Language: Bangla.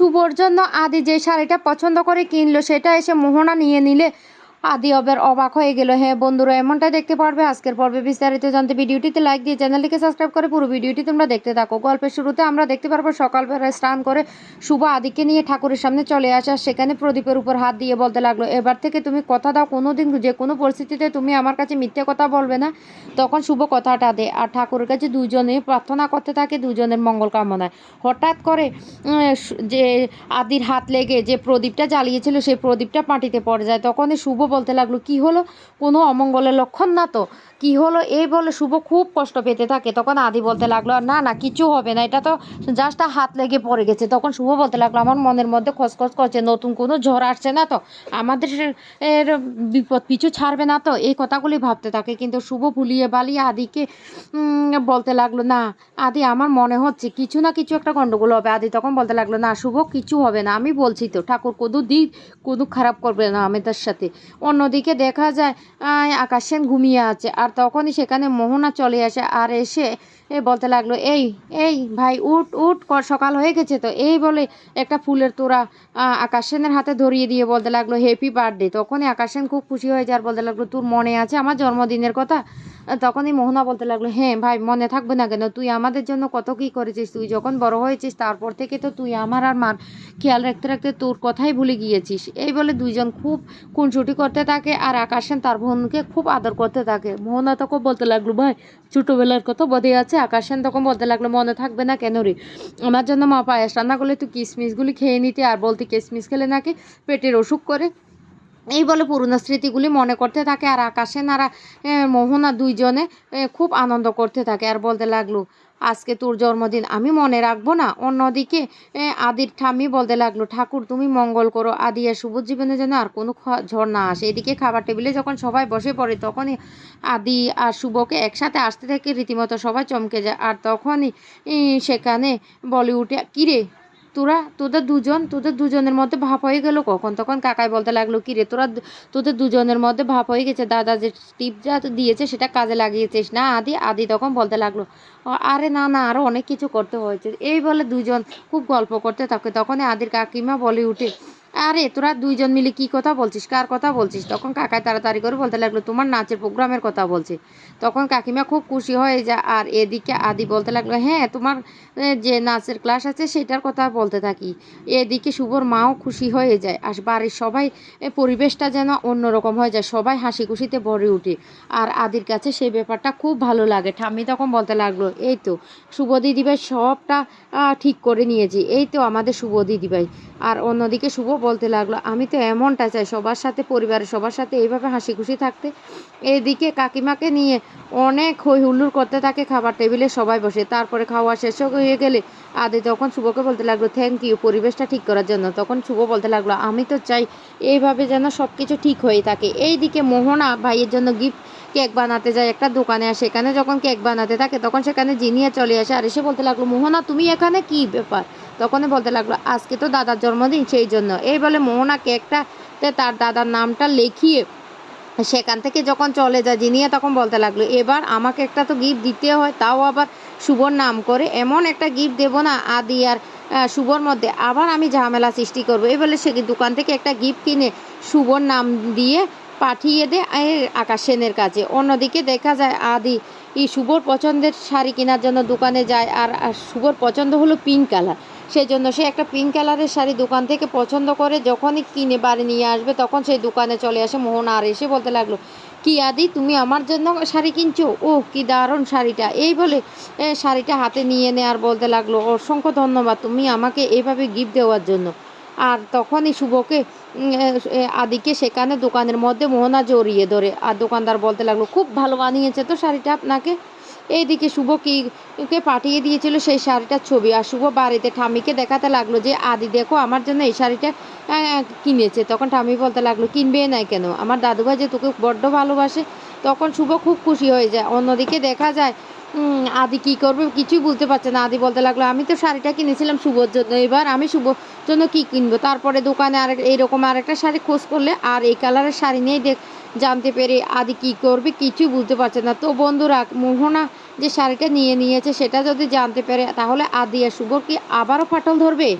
শুভর জন্য আদি যে শাড়িটা পছন্দ করে কিনলো সেটা এসে মোহনা নিয়ে নিলে। আদি অবের অবাক হয়ে গেল। হ্যাঁ বন্ধুরা, এমনটাই দেখতে পারবে। আজকের পর্বে বিস্তারিত জানতে ভিডিওটিতে লাইক দিয়ে চ্যানেলটিকে সাবস্ক্রাইব করে পুরো ভিডিওটি তোমরা দেখতে থাকো। গল্পের শুরুতে আমরা দেখতে পারব সকালবেলায় স্নান করে শুভ আদিকে নিয়ে ঠাকুরের সামনে চলে আসা। সেখানে প্রদীপের উপর হাত দিয়ে বলতে লাগল, এবার থেকে তুমি কথা দাও কোনো দিন যে কোনো পরিস্থিতিতে তুমি আমার কাছে মিথ্যে কথা বলবে না। তখন শুভ কথাটা দে, আর ঠাকুরের কাছে দুজনে প্রার্থনা করতে থাকে, দুজনের মঙ্গল কামনায়। হঠাৎ করে যে আদির হাত লেগে যে প্রদীপটা জ্বালিয়েছিল, সেই প্রদীপটা মাটিতে পড়ে যায়। তখনই শুভ বলতে লাগল, কি হলো? কোনো অমঙ্গলের লক্ষণ না তো? কি হলো? এই বলে শুভ খুব কষ্ট পেতে থাকে। তখন আদি বলতে লাগল না না কিছু হবে না, এটা তো জাস্ট হাত লেগে পড়ে গেছে। তখন শুভ বলতে লাগল, আমার মনের মধ্যে খসখস করছে, নতুন কোনো ঝড় আসছে না তো? আমাদের এর বিপদ পিছু ছাড়বে না তো? এই কথাগুলি ভাবতে থাকে। কিন্তু শুভ ভুলিয়ে বালিয়ে আদিকে বলতে লাগল, না, আদি, আমার মনে হচ্ছে কিছু না কিছু একটা গন্ডগোল হবে। আদি তখন বলতে লাগল, না, শুভ, কিছু হবে না, আমি বলছি তো, ঠাকুর কোনো দিক কোনো খারাপ করবে না আমাদের সাথে। অন্যদিকে দেখা যায় আকাশ সেন ঘুমিয়ে আছে আর তখনই সেখানে মোহনা চলে আসে আর এসে এ বলতে লাগল এই এই ভাই উঠ উঠ কর সকাল হয়ে গেছে তো। এই বলে একটা ফুলের আহ, আকাশ সেনের হাতে ধরিয়ে দিয়ে বলতে লাগল হ্যাপি বার্থডে তখনই আকাশ সেন খুব খুশি হয়ে যায় আর বলতে লাগল তোর মনে আছে আমার জন্মদিনের কথা? তখনই মোহনা বলতে লাগল হ্যাঁ ভাই মনে থাকবে না কেন? তুই আমাদের জন্য কত কী করেছিস? তুই যখন বড় হয়েছিস তারপর থেকে তো তুই আমার আর মার খেয়াল রাখতে রাখতে তোর কথাই ভুলে গিয়েছিস। এই বলে দুইজন খুব খুনসুটি করতে থাকে আর আকাশেন তার বোনকে খুব আদর করতে থাকে। মোহনা তখন বলতে লাগল, ভাই, ছোটোবেলার কথা বোধে আছে আকাশেন তখন বলতে লাগল, মনে থাকবে না কেন রে? আমার জন্য মা পায়েস রান্না করলে তুই কিশমিশগুলি খেয়ে নিতে, আর বলতে কিশমিশ খেলে নাকি পেটের অসুখ করে? এই বলে পুরনো স্মৃতিগুলি মনে করতে থাকে আর আকাশে নারা মোহনা দুইজনে খুব আনন্দ করতে থাকে আর বলতে লাগল, আজকে তোর জন্মদিন, আমি মনে রাখব না? অন্যদিকে আদির ঠাম্মি বলতে লাগল, ঠাকুর, তুমি মঙ্গল করো, আদি আর শুভ জীবনে যেন আর কোনো ঝড় না আসে। এদিকে খাবার টেবিলে যখন সবাই বসে পড়ে, তখনই আদি আর শুভকে একসাথে আসতে থেকে, রীতিমতো সবাই চমকে যায়। আর তখনই সেখানে বলে উঠে কিরে তোরা, তোদের দুজন, তোদের দুজনের মধ্যে ভাব হয়ে গেল কখন? তখন কাকাই বলতে লাগল, কি রে, তোরা তোদের দুজনের মধ্যে ভাব হয়ে গেছে? দাদা যে টিপ যা দিয়েছে সেটা কাজে লাগিয়েছিস না, আদি? আদি তখন বলতে লাগল আরে না না আরও অনেক কিছু করতে হয়েছে। এই বলে দুজন খুব গল্প করতে থাকে। তখনই আদির কাকিমা বলে উঠে আরে, তোরা দুইজন মিলে কি কথা বলছিস? কার কথা বলছিস? তখন কাকাই তাড়াতাড়ি করে বলতে লাগল, তোমার নাচের প্রোগ্রামের কথা বলছে। তখন কাকিমা খুব খুশি হয়ে যায় আর এদিকে আদি বলতে লাগল হ্যাঁ তোমার যে নাচের ক্লাস আছে সেটার কথা বলতে থাকি। এদিকে শুভর মাও খুশি হয়ে যায়, আর বাড়ির সবাই পরিবেশটা যেন অন্যরকম হয়ে যায়, সবাই হাসি খুশিতে ভরে ওঠে আর আদির কাছে সেই ব্যাপারটা খুব ভালো লাগে। ঠাম্মি তখন বলতে লাগল, এই তো, শুভ দিদিভাই সবটা ঠিক করে নিয়েছি। এই তো আমাদের শুভ দিদিভাই। আর অন্যদিকে শুভ বলতে লাগল, আমি তো এমনটা চাই, সবার সাথে পরিবারের সবার সাথে এইভাবে হাসি খুশি থাকতে। এদিকে কাকিমাকে নিয়ে অনেক হই হুল্লুর করতে থাকে খাবার টেবিলে, সবাই বসে। তারপরে খাওয়া শেষ হয়ে গেলে আদি তখন শুভকে বলতে লাগল থ্যাংক ইউ পরিবেশটা ঠিক করার জন্য। তখন শুভ বলতে লাগল, আমি তো চাই এইভাবে যেন সব কিছু ঠিক হয়ে থাকে। এইদিকে মোহনা ভাইয়ের জন্য গিফট কেক বানাতে যায়, একটা দোকানে আর সেখানে যখন কেক বানাতে থাকে, তখন সেখানে জিনিয়া চলে আসে। আর এসে বলতে লাগল, মোহনা, তুমি এখানে কি ব্যাপার? তখনই বলতে লাগল, আজকে তো দাদার জন্মদিন, সেই জন্য। এই বলে মোহনা কেকটাতে তার দাদার নামটা লিখিয়ে সেখান থেকে যখন চলে যায় জিনিয়া তখন বলতে লাগল, এবার আমাকে একটা তো গিফট দিতে হয়, তাও আবার শুভর নাম করে। এমন একটা গিফট দেবো না আদি আর শুভর মধ্যে। আবার আমি ঝামেলা সৃষ্টি করব। এই বলে সে দোকান থেকে একটা গিফট কিনে শুভর নাম দিয়ে পাঠিয়ে দেয় আকাশ সেনের কাছে। অন্যদিকে দেখা যায় আদি এই শুভর পছন্দের শাড়ি কেনার জন্য দোকানে যায় আর শুভর পছন্দ হলো পিঙ্ক কালার সেই জন্য সে একটা পিঙ্ক কালারের শাড়ি দোকান থেকে পছন্দ করে, যখনই কিনে বাড়ি নিয়ে আসবে তখন সেই দোকানে চলে আসে। মোহন আর এসে বলতে লাগল, কি আদি, তুমি আমার জন্য শাড়ি কিনছো? ও কি দারুণ শাড়িটা। এই বলে শাড়িটা হাতে নিয়ে নে আর বলতে লাগল, অসংখ্য ধন্যবাদ, তুমি আমাকে এইভাবে গিফট দেওয়ার জন্য। আর তখনই শুভকে আদিকে সেখানে দোকানের মধ্যে মোহনা জড়িয়ে ধরে। আর দোকানদার বলতে লাগল, খুব ভালো বানিয়েছে তো শাড়িটা আপনাকে? এইদিকে শুভ কি, কে পাঠিয়ে দিয়েছিল সেই শাড়িটার ছবি। আর শুভ বাড়িতে ঠাম্মিকে দেখাতে লাগল যে, আদি দেখো, আমার জন্য এই শাড়িটা কিনেছে। তখন ঠাম্মি বলতে লাগল, কিনবে না কেন? আমার দাদুভাই যে তোকে বড্ড ভালোবাসে। তখন শুভ খুব খুশি হয়ে যায়। অন্যদিকে দেখা যায় আদি কি করবে কিছুই বুঝতে পারছে না। আদি বলতে লাগল, আমি তো শাড়িটা কিনেছিলাম শুভর জন্য, এবার আমি শুভর জন্য কি কিনবো? তারপরে দোকানে আরেক এইরকম আরেকটা শাড়ি খোঁজ করলে আর এই কালারের শাড়ি নিয়েই দেখ, জানতে পেরে আদি কি করবে কিছুই বুঝতে পারছে না। তো বন্ধুরা, মোহনা যে শাড়িটা নিয়ে নিয়েছে সেটা যদি জানতে পেরে, তাহলে আদি আর শুভ কি আবারও ফাটল ধরবে?